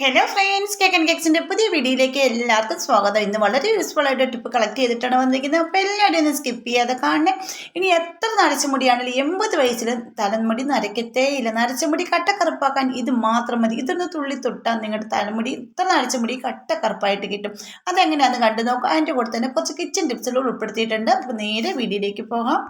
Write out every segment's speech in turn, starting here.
Hello friends and കേക്സിന്റെ പുതിയ വീഡിയോയിലേക്ക് എല്ലാവർക്കും സ്വാഗതം. ഇന്ന് വളരെ യൂസ്ഫുൾ ആയിട്ട് ടിപ്പ് കളക്ട് ചെയ്തിട്ടാണ് വന്നിരിക്കുന്നത്. അപ്പോൾ എല്ലാവരും ഒന്ന് സ്കിപ്പ് ചെയ്യാതെ കാണണേ. ഇനി എത്ര നരച്ച മുടിയാണെങ്കിലും എൺപത് വയസ്സിൽ തലമുടി നരയ്ക്കത്തേ ഇല്ല. നരച്ച മുടി കട്ടക്കറുപ്പാക്കാൻ ഇത് മാത്രം മതി. ഇതൊന്ന് തുള്ളി തൊട്ടാൽ നിങ്ങളുടെ തലമുടി ഇത്ര നരച്ച മുടി കട്ടക്കറുപ്പായിട്ട് കിട്ടും. അതെങ്ങനെയാണെന്ന് കണ്ടു നോക്കാം. അതിന്റെ കൂടെ തന്നെ കുറച്ച് കിച്ചൺ ടിപ്സുകൾ ഉൾപ്പെടുത്തിയിട്ടുണ്ട്. അപ്പോൾ നേരെ വീഡിയോയിലേക്ക് പോകാം.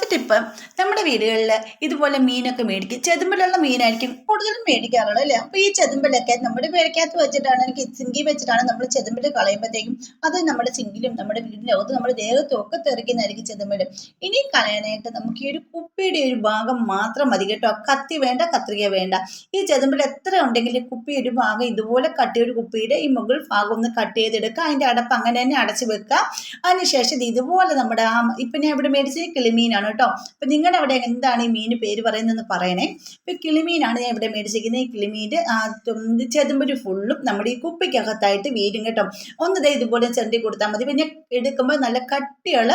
ഫസ്റ്റ് ടിപ്പ് നമ്മുടെ വീടുകളിൽ ഇതുപോലെ മീനൊക്കെ മേടിക്കും. ചെതുമ്പലുള്ള മീനായിരിക്കും കൂടുതലും മേടിക്കാറുള്ളത് അല്ലേ? അപ്പോൾ ഈ ചെതുമ്പലൊക്കെ നമ്മുടെ പേരക്കകത്ത് വെച്ചിട്ടാണ് എനിക്ക് സിങ്കി വെച്ചിട്ടാണ് നമ്മൾ ചെതുമ്പൽ കളയുമ്പോഴത്തേക്കും അത് നമ്മുടെ സിങ്കിലും നമ്മുടെ വീടിന്റെ വീടിനകത്ത് നമ്മുടെ ദേഹത്തും ഒക്കെ തെറിക്കുന്നതായിരിക്കും ചെതുമ്പൽ ഇനി കളയാനായിട്ട് നമുക്ക് ഈ ഒരു കുപ്പിയുടെ ഒരു ഭാഗം മാത്രം മതി കേട്ടോ. കത്തി വേണ്ട കത്രിക വേണ്ട. ഈ ചെതുമ്പൽ എത്ര ഉണ്ടെങ്കിലും കുപ്പി ഒരു ഭാഗം ഇതുപോലെ കട്ടിയ ഒരു കുപ്പിയുടെ ഈ മുകൾ ഭാഗം ഒന്ന് കട്ട് ചെയ്തെടുക്കുക. അതിന്റെ അടപ്പ് അങ്ങനെ തന്നെ അടച്ചു വെക്കുക. അതിനുശേഷം ഇത് ഇതുപോലെ നമ്മുടെ ആ ഇപ്പം ഞാൻ ഇവിടെ മേടിച്ചത് കിളിമീനാണ് കേട്ടോ. അപ്പം നിങ്ങളുടെ അവിടെ എന്താണ് ഈ മീൻ പേര് പറയുന്നതെന്ന് പറയണേ. ഇപ്പം കിളിമീനാണ് ഞാൻ ഇവിടെ മേടിച്ചിരിക്കുന്നത്. ഈ കിളിമീന്റെ ആ തുമ്പി ചെതുമ്പൊരു ഫുള്ളും നമ്മുടെ ഈ കുപ്പിക്കകത്തായിട്ട് വീരും കേട്ടോ. ഒന്ന് ദേ ഇതുപോലെ ചെണ്ടി കൊടുത്താൽ മതി. പിന്നെ എടുക്കുമ്പോൾ നല്ല കട്ടിയുള്ള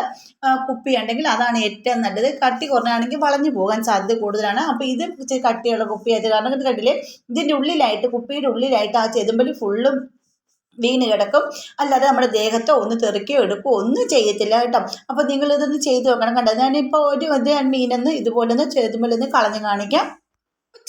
കുപ്പി ഉണ്ടെങ്കിൽ അതാണ് ഏറ്റവും നല്ലത്. കട്ടി കുറഞ്ഞാണെങ്കിൽ വളഞ്ഞു പോകാൻ സാധ്യത കൂടുതലാണ്. അപ്പോൾ ഇത് കട്ടിയുള്ള കുപ്പി ആയത് കാരണം കണ്ടില്ലേ? ഇതിന്റെ ഉള്ളിലായിട്ട് കുപ്പിയുടെ ഉള്ളിലായിട്ട് ആ ചെതുമ്പൽ ഫുള്ളും വീണ് കിടക്കും. അല്ലാതെ നമ്മുടെ ദേഹത്തോ ഒന്ന് തെറിക്കുകയോ എടുക്കുകയോ ഒന്നും ചെയ്യത്തില്ല കേട്ടോ. അപ്പോൾ നിങ്ങൾ ഇതൊന്ന് ചെയ്ത് നോക്കണം കണ്ടോ? ഞാനിപ്പോൾ ഒരു ഇത് മീനൊന്ന് ഇതുപോലെ ഒന്ന് ചെതുമ്പലൊന്ന് കളഞ്ഞ് കാണിക്കാം.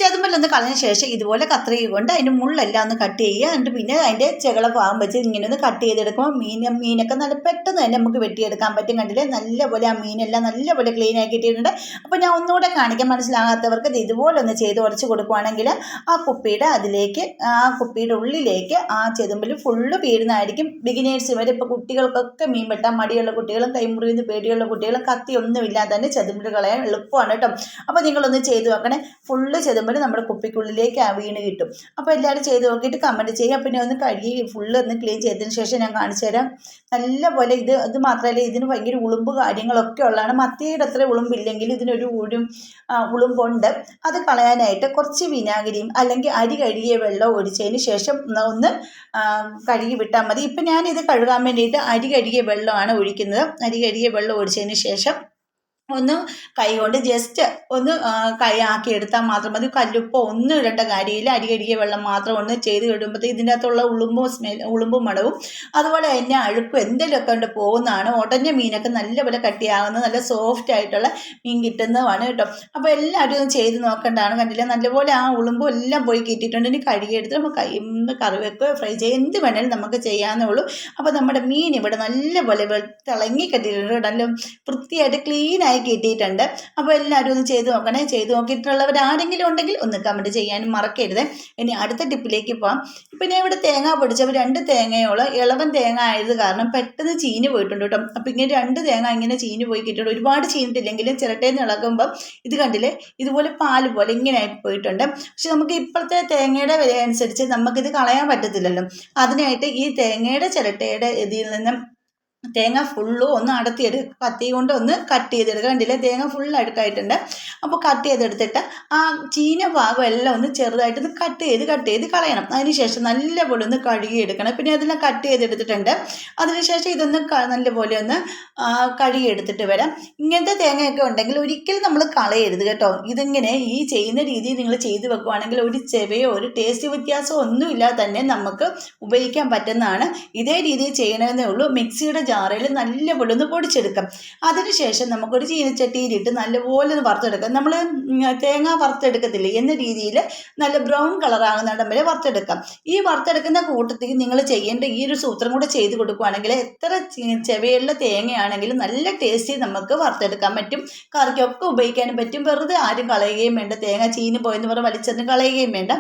ചെതുമ്പലൊന്ന് കളഞ്ഞ ശേഷം ഇതുപോലെ കത്രിക കൊണ്ട് അതിന്റെ മുള്ളെല്ലാം ഒന്ന് കട്ട് ചെയ്യുക. എന്നിട്ട് പിന്നെ അതിന്റെ ചെകള ഭാഗം വെച്ച് ഇങ്ങനെ ഒന്ന് കട്ട് ചെയ്തെടുക്കുമ്പോൾ മീൻ മീനൊക്കെ നല്ല പെട്ടെന്ന് തന്നെ നമുക്ക് വെട്ടിയെടുക്കാൻ പറ്റും. കണ്ടില്ലേ? നല്ലപോലെ ആ മീനെല്ലാം നല്ലപോലെ ക്ലീൻ ആക്കി ഇട്ടിട്ടുണ്ട് അപ്പോൾ ഞാൻ ഒന്നുകൂടെ കാണിക്കാൻ മനസ്സിലാകാത്തവർക്ക് ഇത് ഇതുപോലെ ഒന്ന് ചെയ്ത് ഉടച്ച് കൊടുക്കുവാണെങ്കിൽ ആ കുപ്പിയുടെ അതിലേക്ക് ആ കുപ്പിയുടെ ഉള്ളിലേക്ക് ആ ചെതുമ്പൽ ഫുള്ള് വീഴുന്നതായിരിക്കും. ബിഗിനേഴ്സ് വരെ ഇപ്പോൾ കുട്ടികൾക്കൊക്കെ മീൻ വെട്ടാൻ മടിയുള്ള കുട്ടികളും കൈമുറിയുന്ന പേടിയുള്ള കുട്ടികളും കത്തി ഒന്നുമില്ലാതെ തന്നെ ചെതുമ്പിൽ കളയാൻ എളുപ്പമാണ് കേട്ടോ. അപ്പോൾ നിങ്ങളൊന്ന് ചെയ്ത് നോക്കണേ. ഫുള്ള് ചെതുമ്പൽ നമ്മുടെ കുപ്പിക്കുള്ളിലേക്ക് വീണ് കിട്ടും. അപ്പോൾ എല്ലാവരും ചെയ്ത് നോക്കിയിട്ട് കമന്റ് ചെയ്യുക. പിന്നെ ഒന്ന് കഴുകി ഫുള്ള് ഒന്ന് ക്ലീൻ ചെയ്തതിന് ശേഷം ഞാൻ കാണിച്ചു തരാം. നല്ലപോലെ ഇത് ഇത് മാത്രമല്ല ഇതിന് ഭയങ്കര ഉളുമ്പ് കാര്യങ്ങളൊക്കെ ഉള്ളതാണ്. മത്തിയുടെ അത്ര ഉളുമ്പില്ലെങ്കിൽ ഇതിനൊരു ഉഴും ഉളുമ്പുണ്ട്. അത് കളയാനായിട്ട് കുറച്ച് വിനാഗിരിയും അല്ലെങ്കിൽ അരി കഴുകിയ വെള്ളം ഒഴിച്ചതിന് ശേഷം ഒന്ന് കഴുകി വിട്ടാൽ മതി. ഇപ്പം ഞാനിത് കഴുകാൻ വേണ്ടിയിട്ട് അരി കഴുകിയ വെള്ളമാണ് ഒഴിക്കുന്നത്. അരി കഴുകിയ വെള്ളം ഒഴിച്ചതിന് ശേഷം ഒന്ന് കൈകൊണ്ട് ജസ്റ്റ് ഒന്ന് കൈ ആക്കി എടുത്താൽ മാത്രം മതി. കല്ലുപ്പോ ഒന്നും ഇടേണ്ട കാര്യമില്ല. അരി കഴുകിയ വെള്ളം മാത്രം ഒന്ന് ചെയ്ത് കഴിയുമ്പോഴത്തേക്ക് ഇതിന്റെ അകത്തുള്ള ഉളുമ്പും സ്മെൽ ഉളുമ്പും മണവും അതുപോലെ തന്നെ അഴുക്കും എന്തെങ്കിലുമൊക്കെ കൊണ്ട് പോകുന്നതാണ്. ഉടഞ്ഞ മീനൊക്കെ നല്ലപോലെ കട്ടിയാകുന്ന നല്ല സോഫ്റ്റ് ആയിട്ടുള്ള മീൻ കിട്ടുന്നതാണ് കേട്ടോ. അപ്പോൾ എല്ലാവരും ഒന്ന് ചെയ്ത് നോക്കേണ്ടതാണ്. കണ്ടില്ല? നല്ലപോലെ ആ ഉളുമ്പും എല്ലാം പോയി കിട്ടിയിട്ടുണ്ട്. ഇനി കഴുകിയെടുത്ത് നമുക്ക് കൈ കറി വെക്കുകയോ ഫ്രൈ ചെയ്യുക എന്ത് വേണേലും നമുക്ക് ചെയ്യാവുന്നേ ഉള്ളൂ. അപ്പോൾ നമ്മുടെ മീൻ ഇവിടെ നല്ലപോലെ പോലെ തിളങ്ങി കെട്ടിയിട്ടുണ്ട് നല്ല വൃത്തിയായിട്ട് ക്ലീനായി കിട്ടിയിട്ടുണ്ട്. അപ്പോൾ എല്ലാവരും ഒന്ന് ചെയ്ത് നോക്കണേ. ചെയ്ത് നോക്കിയിട്ടുള്ളവർ ആരെങ്കിലും ഉണ്ടെങ്കിൽ ഒന്ന് കമന്റ് ചെയ്യാനും മറക്കരുത്. ഇനി അടുത്ത ടിപ്പിലേക്ക് പോകാം ഇപ്പം ഞാൻ ഇവിടെ തേങ്ങ പൊടിച്ചപ്പോൾ രണ്ട് തേങ്ങയോളം ഇളവൻ തേങ്ങ ആയത് കാരണം പെട്ടെന്ന് ചീഞ്ഞ് പോയിട്ടുണ്ട് കേട്ടോ. അപ്പം ഇങ്ങനെ രണ്ട് തേങ്ങ ഇങ്ങനെ ചീഞ്ഞ് പോയി കിട്ടിയിട്ടുണ്ട്. ഒരുപാട് ചീഞ്ഞിട്ടില്ലെങ്കിലും ചിരട്ടയിൽ നിന്ന് ഇളകുമ്പോൾ ഇത് കണ്ടില്ലേ? ഇതുപോലെ പാൽ പോലെ ഇങ്ങനെ ആയി പോയിട്ടുണ്ട്. പക്ഷെ നമുക്ക് ഇപ്പോഴത്തെ തേങ്ങയുടെ വില അനുസരിച്ച് നമുക്കിത് കളയാൻ പറ്റത്തില്ലല്ലോ. അതിനായിട്ട് ഈ തേങ്ങയുടെ ചിരട്ടയുടെ ഇതിൽ നിന്നും തേങ്ങ ഫുള്ളും ഒന്ന് അടത്തിയെടുക്കുക കത്തി കൊണ്ട് ഒന്ന് കട്ട് ചെയ്തെടുക്കുക. കണ്ടില്ലേ? തേങ്ങ ഫുൾ അടുക്കായിട്ടുണ്ട്. അപ്പോൾ കട്ട് ചെയ്തെടുത്തിട്ട് ആ ചീന ഭാഗം എല്ലാം ഒന്ന് ചെറുതായിട്ടൊന്ന് കട്ട് ചെയ്ത് കട്ട് ചെയ്ത് കളയണം. അതിനുശേഷം നല്ലപോലെ ഒന്ന് കഴുകി എടുക്കണം പിന്നെ അതെല്ലാം കട്ട് ചെയ്തെടുത്തിട്ടുണ്ട്. അതിനുശേഷം ഇതൊന്ന് നല്ലപോലെ ഒന്ന് കഴുകിയെടുത്തിട്ട് വരാം. ഇങ്ങനത്തെ തേങ്ങയൊക്കെ ഉണ്ടെങ്കിൽ ഒരിക്കലും നമ്മൾ കളയരുത് കേട്ടോ. ഇതിങ്ങനെ ഈ ചെയ്യുന്ന രീതിയിൽ നിങ്ങൾ ചെയ്ത് വെക്കുവാണെങ്കിൽ ഒരു ചെവയോ ഒരു ടേസ്റ്റ് വ്യത്യാസമോ ഒന്നുമില്ലാതെ തന്നെ നമുക്ക് ഉപയോഗിക്കാൻ പറ്റുന്നതാണ്. ഇതേ രീതിയിൽ ചെയ്യണമെന്നേ ഉള്ളൂ. മിക്സിയുടെ ജാറിൽ നല്ലപോലെ ഒന്ന് പൊടിച്ചെടുക്കാം. അതിനുശേഷം നമുക്കൊരു ചീനച്ചട്ടിയിലിട്ട് നല്ലപോലെ ഒന്ന് വറുത്തെടുക്കാം. നമ്മൾ തേങ്ങ വറുത്തെടുക്കത്തില്ലേ? എന്ന രീതിയിൽ നല്ല ബ്രൗൺ കളറാകുന്നിടം വരെ വറുത്തെടുക്കാം. ഈ വറുത്തെടുക്കുന്ന കൂട്ടത്തിൽ നിങ്ങൾ ചെയ്യേണ്ട ഈ ഒരു സൂത്രം കൂടെ ചെയ്ത് കൊടുക്കുകയാണെങ്കിൽ എത്ര ചെവയുള്ള തേങ്ങയാണെങ്കിലും നല്ല ടേസ്റ്റി നമുക്ക് വറുത്തെടുക്കാൻ പറ്റും. കറിക്കൊക്കെ ഉപയോഗിക്കാനും പറ്റും. വെറുതെ ആരും കളയുകയും വേണ്ട. തേങ്ങ ചീന് പോയെന്ന് പറഞ്ഞ് വലിച്ചെറിഞ്ഞ് കളയുകയും വേണ്ട.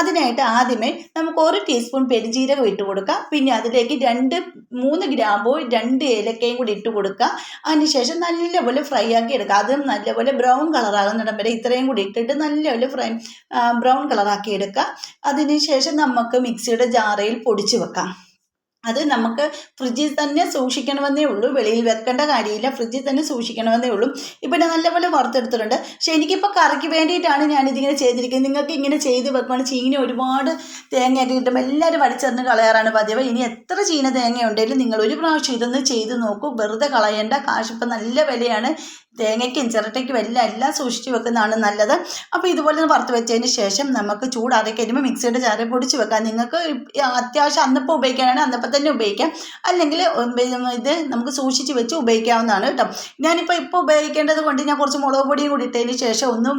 അതിനായിട്ട് ആദ്യമേ നമുക്ക് ഒരു ടീസ്പൂൺ പെരുജീരകം ഇട്ട് കൊടുക്കാം. പിന്നെ അതിലേക്ക് രണ്ട് മൂന്ന് ഗ്രാമ്പോ രണ്ട് ഏലക്കയും കൂടി ഇട്ട് കൊടുക്കുക. അതിനുശേഷം നല്ലപോലെ ഫ്രൈ ആക്കി എടുക്കുക. അതും നല്ലപോലെ ബ്രൗൺ കളറാകുന്നിടം വരെ ഇത്രയും കൂടി ഇട്ടിട്ട് നല്ലപോലെ ഫ്രൈ ബ്രൗൺ കളറാക്കി എടുക്കുക. അതിനുശേഷം നമുക്ക് മിക്സിയുടെ ജാറയിൽ പൊടിച്ച് വെക്കാം. അത് നമുക്ക് ഫ്രിഡ്ജിൽ തന്നെ സൂക്ഷിക്കണമെന്നേ ഉള്ളൂ. വെളിയിൽ വെക്കേണ്ട കാര്യമില്ല. ഫ്രിഡ്ജിൽ തന്നെ സൂക്ഷിക്കണമെന്നേ ഉള്ളൂ. ഇപ്പം ഞാൻ നല്ലപോലെ വറുത്തെടുത്തിട്ടുണ്ട്. പക്ഷെ എനിക്കിപ്പോൾ കറിക്ക് വേണ്ടിയിട്ടാണ് ഞാനിതിങ്ങനെ ചെയ്തിരിക്കുന്നത്. നിങ്ങൾക്ക് ഇങ്ങനെ ചെയ്ത് വെക്കുകയാണ് ചീന ഒരുപാട് തേങ്ങയൊക്കെ കിട്ടുമ്പോൾ എല്ലാവരും വലിച്ചെറിഞ്ഞ് കളയാറാണ് പതിവ്. ഇനി എത്ര ചീന തേങ്ങ ഉണ്ടെങ്കിലും നിങ്ങൾ ഒരു പ്രാവശ്യം ഇതൊന്ന് ചെയ്ത് നോക്കൂ. വെറുതെ കളയേണ്ട. കാശ് ഇപ്പം നല്ല വിലയാണ്. തേങ്ങയ്ക്കും ചിരട്ടയ്ക്കും എല്ലാം എല്ലാം സൂക്ഷിച്ച് വെക്കുന്നതാണ് നല്ലത്. അപ്പോൾ ഇതുപോലെ ഒന്ന് വറുത്ത് വെച്ചതിന് ശേഷം നമുക്ക് ചൂടാറി കഴിയുമ്പോൾ മിക്സിയുടെ ചാര പൊടിച്ച് വെക്കാം. നിങ്ങൾക്ക് അത്യാവശ്യം അന്നപ്പോൾ ഉപയോഗിക്കാനാണ് അന്നപ്പം തന്നെ ഉപയോഗിക്കാം. അല്ലെങ്കിൽ ഇത് നമുക്ക് സൂക്ഷിച്ച് വെച്ച് ഉപയോഗിക്കാവുന്നതാണ് കേട്ടോ. ഞാനിപ്പോൾ ഇപ്പോൾ ഉപയോഗിക്കേണ്ടത് കൊണ്ട് ഞാൻ കുറച്ച് മുളക് പൊടിയും കൂടി ഇട്ടതിന് ശേഷം ഒന്ന്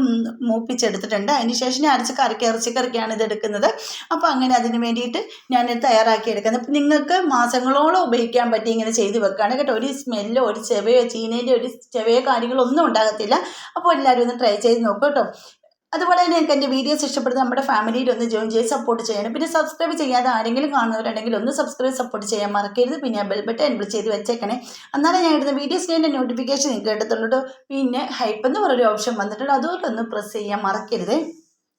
മൂപ്പിച്ചെടുത്തിട്ടുണ്ട്. അതിന് ശേഷം ഞാൻ അരച്ച് കറിക്ക് ഇറച്ചിക്കറിക്കാണ് ഇത് എടുക്കുന്നത്. അപ്പോൾ അങ്ങനെ അതിന് വേണ്ടിയിട്ട് ഞാൻ തയ്യാറാക്കി എടുക്കുന്നത് അപ്പം നിങ്ങൾക്ക് മാസങ്ങളോളം ഉപയോഗിക്കാൻ പറ്റി ഇങ്ങനെ ചെയ്ത് വെക്കുകയാണ് കേട്ടോ. ഒരു സ്മെല്ലോ ഒരു ചെവയോ ചീനയിലോ ഒരു ചെവയോ കാര്യങ്ങളൊന്നും ഉണ്ടാകത്തില്ല. അപ്പോൾ എല്ലാവരും ഒന്ന് ട്രൈ ചെയ്ത് നോക്കൂ കേട്ടോ. അതുപോലെ തന്നെ എനിക്ക് എന്റെ വീഡിയോസ് ഇഷ്ടപ്പെടുന്ന നമ്മുടെ ഫാമിലിയിൽ ഒന്ന് ജോയിൻ ചെയ്ത് സപ്പോർട്ട് ചെയ്യണം. പിന്നെ സബ്സ്ക്രൈബ് ചെയ്യാതെ ആരെങ്കിലും കാണുന്നവരുണ്ടെങ്കിൽ ഒന്ന് സബ്സ്ക്രൈബ് സപ്പോർട്ട് ചെയ്യാൻ മറക്കരുത്. പിന്നെ ബെൽ ബട്ടൺ എൻബിൾ ചെയ്ത് വെച്ചേക്കണേ. എന്നാലും ഞാൻ ഇടുന്ന വീഡിയോസിന്റെ നോട്ടിഫിക്കേഷൻ നിങ്ങൾക്ക് എടുത്തുള്ളൂ പിന്നെ ഹൈപ്പ് എന്ന് പറഞ്ഞൊരു ഓപ്ഷൻ വന്നിട്ടുണ്ട്. അതുപോലെ ഒന്ന് പ്രസ് ചെയ്യാൻ മറക്കരുത്.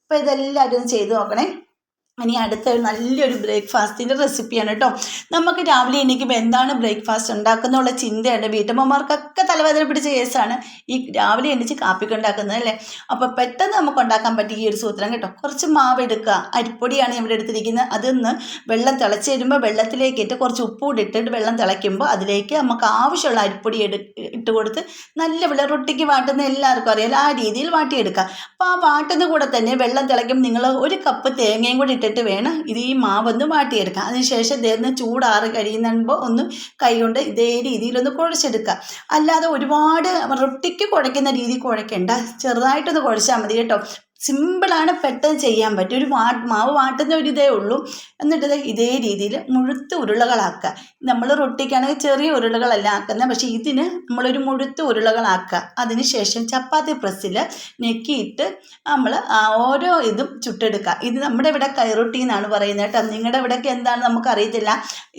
അപ്പോൾ ഇതെല്ലാവരും ചെയ്ത് നോക്കണേ. ഇനി അടുത്ത നല്ലൊരു ബ്രേക്ക്ഫാസ്റ്റിന്റെ റെസിപ്പിയാണ് കേട്ടോ. നമുക്ക് രാവിലെ എണീക്കുമ്പോൾ എന്താണ് ബ്രേക്ക്ഫാസ്റ്റ് ഉണ്ടാക്കുന്നുള്ള ചിന്തയുണ്ട് വീട്ടമ്മമാർക്കൊക്കെ തലവേദന പിടിച്ച കേസാണ് ഈ രാവിലെ എണീച്ച് കാപ്പിക്ക് ഉണ്ടാക്കുന്നത് അല്ലേ? അപ്പോൾ പെട്ടെന്ന് നമുക്ക് ഉണ്ടാക്കാൻ പറ്റിയ ഈ ഒരു സൂത്രം കേട്ടോ. കുറച്ച് മാവ് എടുക്കുക. അരിപ്പൊടിയാണ് ഇവിടെ എടുത്തിരിക്കുന്നത്. അതൊന്ന് വെള്ളം തിളച്ച് വരുമ്പോൾ വെള്ളത്തിലേക്ക് ഇട്ട് കുറച്ച് ഉപ്പ് കൂടി ഇട്ടിട്ട് വെള്ളം തിളയ്ക്കുമ്പോൾ അതിലേക്ക് നമുക്ക് ആവശ്യമുള്ള അരിപ്പൊടി എടു ഇട്ട് കൊടുത്ത് നല്ല വെള്ളം റൊട്ടിക്ക് വാട്ടുന്ന എല്ലാവർക്കും അറിയാലോ. ആ രീതിയിൽ വാട്ടിയെടുക്കുക. അപ്പോൾ ആ വാട്ടുന്ന കൂടെ തന്നെ വെള്ളം തിളയ്ക്കുമ്പോൾ നിങ്ങൾ ഒരു കപ്പ് തേങ്ങയും കൂടി ഇട്ടിട്ട് വേണം ഇത് ഈ മാവൊന്ന് വാട്ടിയെടുക്കാം അതിനുശേഷം ഇതേന്ന് ചൂടാറി കഴിയുമ്പോൾ ഒന്ന് കൈകൊണ്ട് ഇതേ രീതിയിലൊന്ന് കുഴച്ചെടുക്കുക. അല്ലാതെ ഒരുപാട് റൊട്ടിക്ക് കുഴയ്ക്കുന്ന രീതി കുഴയ്ക്കേണ്ട. ചെറുതായിട്ടൊന്ന് കുഴച്ചാൽ മതി കേട്ടോ. സിമ്പിളാണ് പെട്ടെന്ന് ചെയ്യാൻ പറ്റും. ഒരു വാ മാവ് വാട്ടുന്ന ഒരു ഇതേ ഉള്ളൂ. എന്നിട്ട് ഇതേ രീതിയിൽ മുഴുത്ത ഉരുളകളാക്കുക. നമ്മൾ റൊട്ടിക്കാണെങ്കിൽ ചെറിയ ഉരുളകളല്ല ആക്കുന്നത് പക്ഷേ ഇതിന് നമ്മളൊരു മുഴുത്ത ഉരുളകളാക്കുക. അതിന് ശേഷം ചപ്പാത്തി പ്രസ്സിൽ ഞെക്കിയിട്ട് നമ്മൾ ഓരോ ഇതും ചുട്ടെടുക്കുക. ഇത് നമ്മുടെ ഇവിടെ കൈറൊട്ടി എന്നാണ് പറയുന്നത് കേട്ടോ. നിങ്ങളുടെ ഇവിടെയൊക്കെ എന്താണ് നമുക്ക് നമുക്കറിയത്തില്ല.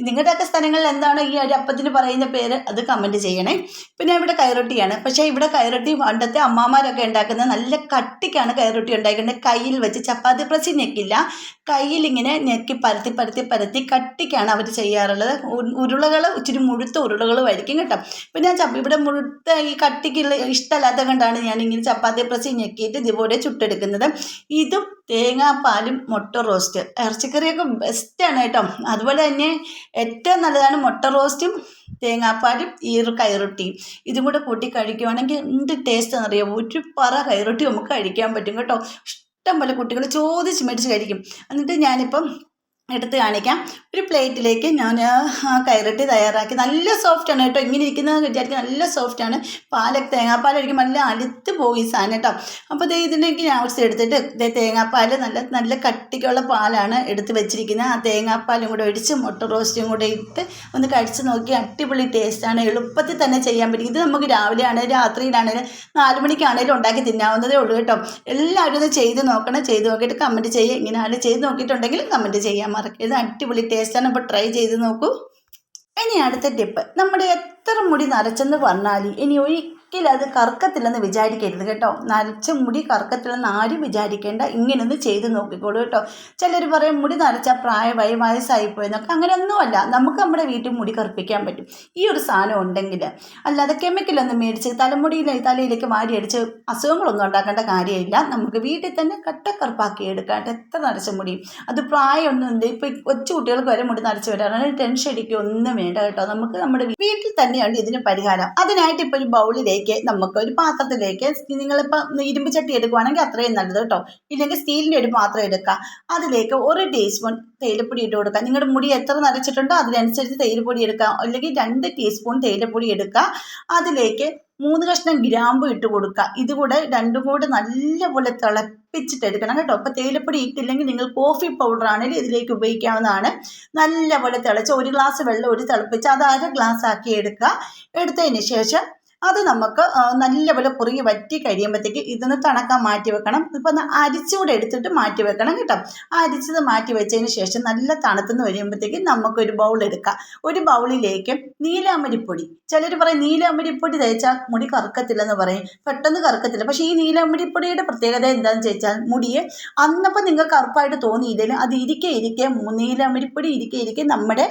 നിങ്ങളുടെയൊക്കെ സ്ഥലങ്ങളിൽ എന്താണ് ഈ അപ്പത്തിന് പറയുന്ന പേര്? അത് കമന്റ് ചെയ്യണേ. പിന്നെ ഇവിടെ കൈറൊട്ടിയാണ്. പക്ഷേ ഇവിടെ കൈറൊട്ടി പണ്ടത്തെ അമ്മമാരൊക്കെ ഉണ്ടാക്കുന്നത് നല്ല കട്ടിക്കാണ് കൈറൊട്ടി. റൊട്ടി ഉണ്ടായിക്കൊണ്ട് കയ്യിൽ വെച്ച് ചപ്പാത്തി പ്രസി ഞെക്കില്ല. കയ്യിൽ ഇങ്ങനെ ഞെക്കി പരത്തി പരത്തി പരത്തി കട്ടിക്കാണ് അവർ ചെയ്യാറുള്ളത്. ഉരുളകൾ ഇച്ചിരി മുഴുത്ത വരിക്കും കേട്ടോ. ഞാൻ ചപ്പ ഇവിടെ മുഴുത്ത ഈ കട്ടിക്കുള്ള ഇഷ്ടമല്ലാത്ത കൊണ്ടാണ് ഞാൻ ഇങ്ങനെ ചപ്പാത്തി പ്രസി ഞെക്കിയിട്ട് ഇതുപോലെ ചുട്ടെടുക്കുന്നത്. ഇതും തേങ്ങാപ്പാലും മുട്ട റോസ്റ്റ് ഇറച്ചിക്കറിയൊക്കെ ബെസ്റ്റാണ് കേട്ടോ. അതുപോലെ തന്നെ ഏറ്റവും നല്ലതാണ് മുട്ട റോസ്റ്റും തേങ്ങാപ്പാലും ഈ കൈറൊട്ടിയും ഇതും കൂടെ കൂട്ടി കഴിക്കുവാണെങ്കിൽ എന്ത് ടേസ്റ്റ് എന്നറിയാം ഒരു പറ കൈറൊട്ടി നമുക്ക് കഴിക്കാൻ പറ്റും കേട്ടോ. ഇഷ്ടം പോലെ കുട്ടികൾ ചോദിച്ച് മേടിച്ച് കഴിക്കും. എന്നിട്ട് ഞാനിപ്പം എടുത്ത് കാണിക്കാം. ഒരു പ്ലേറ്റിലേക്ക് ഞാൻ കൈറട്ടി തയ്യാറാക്കി. നല്ല സോഫ്റ്റാണ് കേട്ടോ. ഇങ്ങനെ ഇരിക്കുന്നത് വിചാരിക്കും നല്ല സോഫ്റ്റാണ് പാലൊക്കെ തേങ്ങാപ്പാലൊഴിക്കും നല്ല അലുത്ത് പോയി സാധനം കേട്ടോ. അപ്പോൾ ദേ ഇതിനൊക്കെ ആവശ്യം എടുത്തിട്ട് ദേ തേങ്ങാപ്പാൽ നല്ല നല്ല കട്ടിക്കുള്ള പാലാണ് എടുത്ത് വെച്ചിരിക്കുന്നത്. ആ തേങ്ങാപ്പാലും കൂടെ ഒഴിച്ച് മുട്ട റോസ്റ്റും കൂടെ ഇട്ട് ഒന്ന് കഴിച്ച് നോക്കി. അടിപൊളി ടേസ്റ്റാണ് എളുപ്പത്തിൽ തന്നെ ചെയ്യാൻ പറ്റും. ഇത് നമുക്ക് രാവിലെ ആണെങ്കിലും രാത്രിയിലാണെങ്കിലും നാല് മണിക്കാണെങ്കിലും ഉണ്ടാക്കി തിന്നാവുന്നതേ ഉള്ളൂ കേട്ടോ. എല്ലാവരും ഇത് ചെയ്ത് നോക്കണം. ചെയ്ത് നോക്കിയിട്ട് കമന്റ് ചെയ്യുക. ഇങ്ങനെ ആരും ചെയ്ത് നോക്കിയിട്ടുണ്ടെങ്കിൽ കമന്റ് ചെയ്യാൻ മറക്കരുത് അടിപൊളി ടേസ്റ്റാണ് അപ്പോൾ ട്രൈ ചെയ്ത് നോക്കൂ. ഇനി അടുത്ത ടിപ്പ് നമ്മുടെ എത്ര മുടി നരച്ചെന്ന് പറഞ്ഞാൽ ഇനി ഒരിക്കലും അത് കറക്കത്തില്ലെന്ന് വിചാരിക്കരുത് കേട്ടോ. നരച്ച മുടി കറക്കത്തില്ലെന്ന് ആരും വിചാരിക്കേണ്ട. ഇങ്ങനൊന്ന് ചെയ്ത് നോക്കിക്കോളൂ കേട്ടോ. ചിലർ പറയും മുടി നരച്ച പ്രായമായി വയസ്സായി പോയെന്നൊക്കെ അങ്ങനെയൊന്നുമല്ല നമുക്ക് നമ്മുടെ വീട്ടിൽ മുടി കറുപ്പിക്കാൻ പറ്റും. ഈ ഒരു സാധനം ഉണ്ടെങ്കിൽ. അല്ലാതെ കെമിക്കലൊന്നും മേടിച്ച് തലമുടിയിൽ തലയിലേക്ക് വാരിയടിച്ച് അസുഖങ്ങളൊന്നും ഉണ്ടാക്കേണ്ട കാര്യമില്ല. നമുക്ക് വീട്ടിൽ തന്നെ കട്ടക്കറുപ്പാക്കി എടുക്കാം എത്ര നരച്ച മുടി. അത് പ്രായമൊന്നും ഉണ്ട് ഇപ്പോൾ കൊച്ചു കുട്ടികൾക്ക് വരെ മുടി നരച്ച് വരാറാണ് ടെൻഷൻ അടിക്കുക ഒന്നും വേണ്ട കേട്ടോ. നമുക്ക് നമ്മുടെ വീട്ടിൽ തന്നെയാണ് ഇതിന് പരിഹാരം. അതിനായിട്ട് ഇപ്പോൾ ഒരു ബൗളിലേക്ക് നമുക്ക് ഒരു പാത്രത്തിലേക്ക് നിങ്ങളിപ്പോൾ ഇരുമ്പ് ചട്ടി എടുക്കുവാണെങ്കിൽ അത്രയും നല്ലത് കേട്ടോ ഇല്ലെങ്കിൽ സ്റ്റീലിന്റെ ഒരു പാത്രം എടുക്കുക. അതിലേക്ക് ഒരു ടീസ്പൂൺ തേയിലപ്പൊടി ഇട്ട് കൊടുക്കുക. നിങ്ങളുടെ മുടി എത്ര നരച്ചിട്ടുണ്ടോ അതിനനുസരിച്ച് തേയിലപ്പൊടി എടുക്കുക. അല്ലെങ്കിൽ രണ്ട് ടീസ്പൂൺ തേയിലപ്പൊടി എടുക്കുക. അതിലേക്ക് മൂന്ന് കഷ്ണം ഗ്രാമ്പു ഇട്ട് കൊടുക്കുക. ഇതുകൂടെ രണ്ടും കൂടെ നല്ലപോലെ തിളപ്പിച്ചിട്ട് എടുക്കണം കേട്ടോ. അപ്പോൾ തേയിലപ്പൊടി ഇട്ടില്ലെങ്കിൽ നിങ്ങൾ കോഫി പൗഡർ ആണെങ്കിൽ ഇതിലേക്ക് ഉപയോഗിക്കാവുന്നതാണ്. നല്ലപോലെ തിളച്ച് ഒരു ഗ്ലാസ് വെള്ളം ഒരു തിളപ്പിച്ച് അത് അര ഗ്ലാസ് ആക്കി എടുക്കുക. എടുത്തതിന് ശേഷം അത് നമുക്ക് നല്ലപോലെ പുറകെ വറ്റി കഴിയുമ്പോഴത്തേക്ക് ഇതൊന്ന് തണക്കാൻ മാറ്റി വെക്കണം. ഇപ്പം ഒന്ന് അരിച്ചുകൂടെ എടുത്തിട്ട് മാറ്റി വെക്കണം കേട്ടോ. അരിച്ചത് മാറ്റി വെച്ചതിന് ശേഷം നല്ല തണുത്തുനിന്ന് വരുമ്പോഴത്തേക്ക് നമുക്കൊരു ബൗൾ എടുക്കാം. ഒരു ബൗളിലേക്ക് നീലാമ്പരിപ്പൊടി ചിലർ പറയും നീലാമ്പരിപ്പൊടി തേച്ചാൽ മുടി കറുക്കത്തില്ലെന്ന് പറയും. പെട്ടെന്ന് കറുക്കത്തില്ല. പക്ഷേ ഈ നീലാമ്പരിപ്പൊടിയുടെ പ്രത്യേകത എന്താണെന്ന് ചോദിച്ചാൽ മുടിയെ അന്നപ്പോൾ നിങ്ങൾക്ക് കറുപ്പായിട്ട് തോന്നിയില്ലെങ്കിലും അത് ഇരിക്കെ ഇരിക്കെ നീലാമ്പരിപ്പൊടി ഇരിക്കെ ഇരിക്കെ നമ്മുടെ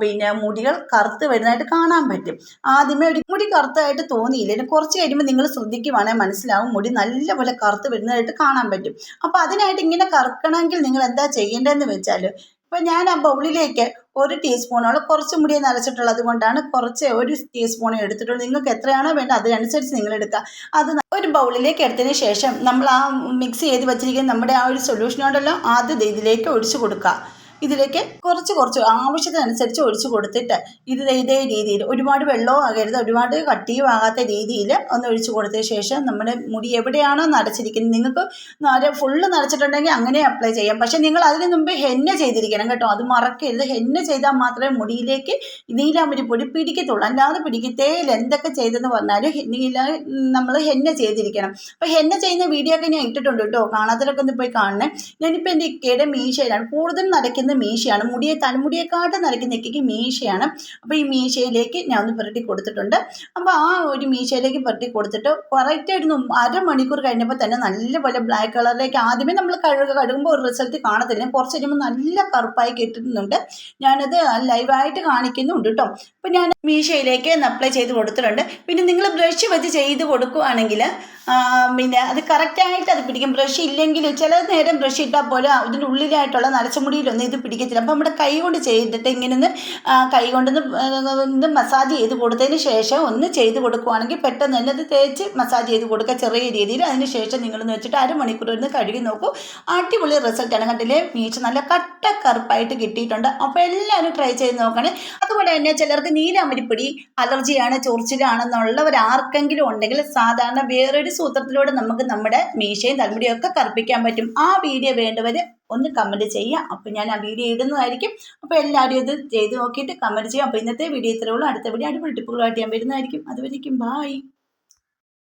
പിന്നെ മുടികൾ കറുത്ത് വരുന്നതായിട്ട് കാണാൻ പറ്റും. ആദ്യമേ ഒരു മുടി കറുത്തായിട്ട് ഇനി കുറച്ച് കഴിയുമ്പോൾ നിങ്ങൾ ശ്രദ്ധിക്കുവാണെങ്കിൽ മനസ്സിലാവും മുടി നല്ലപോലെ കറുത്ത് വരുന്നതായിട്ട് കാണാൻ പറ്റും. അപ്പോൾ അതിനായിട്ട് ഇങ്ങനെ കറുക്കണമെങ്കിൽ നിങ്ങൾ എന്താ ചെയ്യേണ്ടതെന്ന് വെച്ചാൽ ഇപ്പം ഞാൻ ആ ബൗളിലേക്ക് ഒരു ടീസ്പൂണോളം കുറച്ച് മുടി നരച്ചിട്ടുള്ളത് കൊണ്ടാണ് കുറച്ച് ഒരു ടീസ്പൂൺ എടുത്തിട്ടുള്ളൂ നിങ്ങൾക്ക് എത്രയാണോ വേണ്ടത് അതിനനുസരിച്ച് നിങ്ങൾ എടുക്കുക. അത് ഒരു ബൗളിലേക്ക് എടുത്തതിന് ശേഷം നമ്മൾ ആ മിക്സ് ചെയ്ത് വെച്ചിരിക്കുന്ന നമ്മുടെ ആ ഒരു സൊല്യൂഷനോടല്ലോ ആദ്യം ഇതിലേക്ക് ഒഴിച്ചു കൊടുക്കുക. ഇതിലേക്ക് കുറച്ച് കുറച്ച് ആവശ്യത്തിനനുസരിച്ച് ഒഴിച്ചു കൊടുത്തിട്ട് ഇത് ഇതേ രീതിയിൽ ഒരുപാട് വെള്ളവും ആകരുത് ഒരുപാട് കട്ടിയും ആകാത്ത രീതിയിൽ ഒന്ന് ഒഴിച്ചു കൊടുത്ത ശേഷം നമ്മുടെ മുടി എവിടെയാണോ നരച്ചിരിക്കുന്നത് നിങ്ങൾക്ക് നര ഫുള്ള് നരച്ചിട്ടുണ്ടെങ്കിൽ അങ്ങനെ അപ്ലൈ ചെയ്യാം. പക്ഷേ നിങ്ങൾ അതിന് മുമ്പ് ഹെന്ന ചെയ്തിരിക്കണം കേട്ടോ. അത് മറക്കരുത്. ഹെന്ന ചെയ്താൽ മാത്രമേ മുടിയിലേക്ക് നീലാമ്പരി പൊടി പിടിക്കത്തുള്ളൂ. അല്ലാതെ പിടിക്കത്തേയില്ല എന്തൊക്കെ ചെയ്തെന്ന് പറഞ്ഞാലും നീല നമ്മൾ ഹെന്ന ചെയ്തിരിക്കണം. അപ്പോൾ ഹെന്ന ചെയ്യുന്ന വീഡിയോ ഒക്കെ ഞാൻ ഇട്ടിട്ടുണ്ട് കേട്ടോ. കാണാത്തവരൊക്കെ ഒന്ന് പോയി കാണണേ. ഞാനിപ്പോൾ എന്റെ ഇക്കയുടെ മീശയിലാണ്. കൂടുതൽ നരയ്ക്കുന്ന മീശയാണ്. മുടിയെ തലമുടിയെക്കാട്ട് നിറയ്ക്ക് നിൽക്കി മീശയാണ്. അപ്പോൾ ഈ മീശയിലേക്ക് ഞാൻ ഒന്ന് പുരട്ടി കൊടുത്തിട്ടുണ്ട്. അപ്പോൾ ആ ഒരു മീശയിലേക്ക് പുരട്ടി കൊടുത്തിട്ട് കറക്റ്റായിട്ട് ഒരു അരമണിക്കൂർ കഴിഞ്ഞപ്പോൾ തന്നെ നല്ല നല്ലപോലെ ബ്ലാക്ക് കളറിലേക്ക് ആദ്യമേ നമ്മൾ കഴുക കഴുകുമ്പോൾ ഒരു റിസൾട്ട് കാണത്തില്ല. കുറച്ച് കഴിയുമ്പോൾ നല്ല കറുപ്പായി കിട്ടുന്നുണ്ട്. ഞാനത് ലൈവായിട്ട് കാണിക്കുന്നുണ്ട് കേട്ടോ അപ്പോൾ ഞാൻ മീശയിലേക്ക് അപ്ലൈ ചെയ്ത് കൊടുത്തിട്ടുണ്ട്. പിന്നെ നിങ്ങൾ ബ്രഷ് വെച്ച് ചെയ്ത് കൊടുക്കുകയാണെങ്കിൽ പിന്നെ അത് കറക്റ്റായിട്ട് അത് പിടിക്കും. ബ്രഷ് ഇല്ലെങ്കിൽ ചില നേരം ബ്രഷ് ഇട്ടാൽ പോലെ അതിന്റെ ഉള്ളിലായിട്ടുള്ള നരച്ചമുടിയിലൊന്നും ഇത് പിടിക്കത്തില്ല. അപ്പോൾ നമ്മുടെ കൈ കൊണ്ട് ചെയ്തിട്ട് ഇങ്ങനെ ഒന്ന് കൈ കൊണ്ടൊന്ന് മസാജ് ചെയ്ത് കൊടുത്തതിന് ശേഷം ഒന്ന് ചെയ്ത് കൊടുക്കുകയാണെങ്കിൽ പെട്ടെന്ന് തന്നെ അത് തേച്ച് മസാജ് ചെയ്ത് കൊടുക്കുക ചെറിയ രീതിയിൽ. അതിന് ശേഷം നിങ്ങളൊന്ന് വെച്ചിട്ട് അരമണിക്കൂർ ഒന്ന് കഴുകി നോക്കൂ. അടിപൊളി റിസൾട്ടാണ് കണ്ടില്ലേ? മീശ നല്ല കട്ട കറുപ്പായിട്ട് കിട്ടിയിട്ടുണ്ട്. അപ്പോൾ എല്ലാവരും ട്രൈ ചെയ്ത് നോക്കണേ. അതുപോലെ തന്നെ ചിലർക്ക് നീലാമരിപ്പൊടി അലർജിയാണ് ചൊറിച്ചിലാണെന്നുള്ളവർ ആർക്കെങ്കിലും ഉണ്ടെങ്കിൽ സാധാരണ വേറൊരു സൂത്രത്തിലൂടെ നമുക്ക് നമ്മുടെ മീശയും തലമുടിയും ഒക്കെ കറുപ്പിക്കാൻ പറ്റും. ആ വീഡിയോ വേണ്ടവർ ഒന്ന് കമന്റ് ചെയ്യുക. അപ്പോൾ ഞാൻ ആ വീഡിയോ ഇടുന്നതായിരിക്കും. അപ്പോൾ എല്ലാവരും ഇത് ചെയ്ത് നോക്കിയിട്ട് കമന്റ് ചെയ്യാം അപ്പോൾ ഇന്നത്തെ വീഡിയോ ഇത്രയേ ഉള്ളൂ. അടുത്ത വീഡിയോ അടിപൊളി ടിപ്പുകളായിട്ട് ഞാൻ വരുന്നതായിരിക്കും. അതുവരേക്കും ബായ്